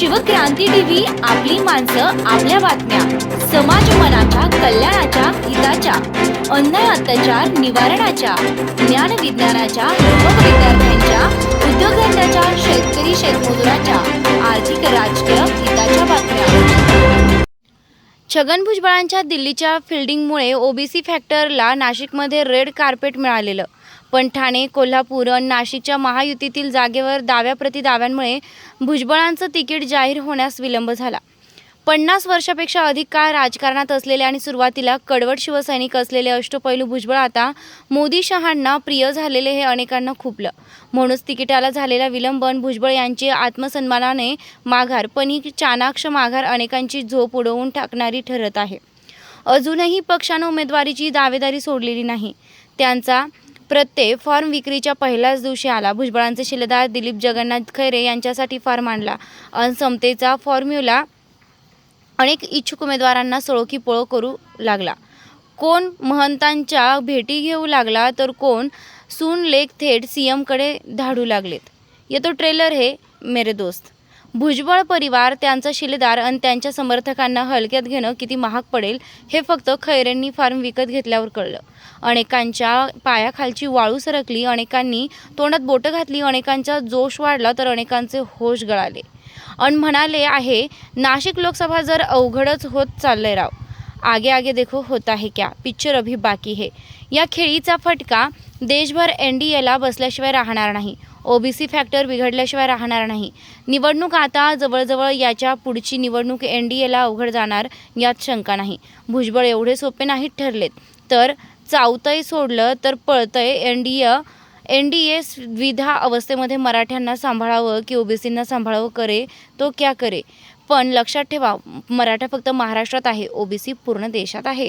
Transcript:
Shivkranti TV आपली माणसं आपल्या बातम्या. समाज मनाच्या कल्याणाच्या हिताच्या. अन्याय अत्याचार निवारणाच्या. ज्ञान विज्ञानाच्या युवक विद्यार्थ्यांच्या उद्योगधंद्याच्या शेतकरी शेतमजुराच्या. आर्थिक राजकीय हिताच्या बातम्या. छगन भुजबळांच्या दिल्लीच्या फिल्डिंगमुळे ओबीसी फॅक्टरला नाशिकमध्ये रेड कार्पेट मिळालेलं. पण ठाणे कोल्हापूर आणि नाशिकच्या महायुतीतील जागेवर दाव्याप्रती दाव्यांमुळे भुजबळांचं तिकीट जाहीर होण्यास विलंब झाला. पन्नास वर्षापेक्षा अधिक काळ राजकारणात असलेले आणि सुरुवातीला कडवट शिवसैनिक असलेले अष्टपैलू भुजबळ आता मोदी शहांना प्रिय झालेले हे अनेकांना खुपलं. म्हणूनच तिकिटाला झालेला विलंब भुजबळ यांची आत्मसन्मानाने माघार पण ही चाणाक्ष माघार अनेकांची झोप उडवून टाकणारी ठरत आहे. अजूनही पक्षानं उमेदवारीची दावेदारी सोडलेली नाही. त्यांचा प्रत्यय फॉर्म विक्रीच्या पहिल्याच दिवशी आला. भुजबळांचे शिलेदार दिलीप जगन्नाथ खैरे यांच्यासाठी फॉर्म आणला. अन समतेचा फॉर्म्युला अनेक इच्छुक उमेदवारांना सळोखी पळो करू लागला. कोण महंतांच्या भेटी घेऊ लागला तर कोण सून लेख थेट सी एमकडे धाडू लागलेत. येतो ट्रेलर हे मेरे दोस्त. भुजबळ परिवार त्यांचा शिलेदार आणि त्यांच्या समर्थकांना हलक्यात घेणं किती महाग पडेल हे फक्त खैरेंनी फार्म विकत घेतल्यावर कळलं. अनेकांच्या पायाखालची वाळू सरकली अनेकांनी तोंडात बोटं घातली अनेकांचा जोश वाढला तर अनेकांचे होश गळाले. अन म्हणाले आहे नाशिक लोकसभा जर अवघडच होत चाललंय राव. आगे आगे देखो होता है क्या पिक्चर अभी बाकी है. या खेळीचा फटका देशभर एन डी एला बसल्याशिवाय राहणार नाही. ओबीसी फॅक्टर बिघडल्याशिवाय राहणार नाही. निवडणूक आता जवळजवळ याच्या पुढची निवडणूक एन डी एला अवघड जाणार यात शंका नाही. भुजबळ एवढे सोपे नाहीत ठरलेत. तर चावतंय सोडलं तर पळतंय N D A. N D A द्विधा अवस्थेमध्ये मराठ्यांना सांभाळावं की ओबीसींना सांभाळावं करे तो क्या करे? पण लक्षात ठेवा मराठा फक्त महाराष्ट्रात आहे ओबीसी पूर्ण देशात आहे.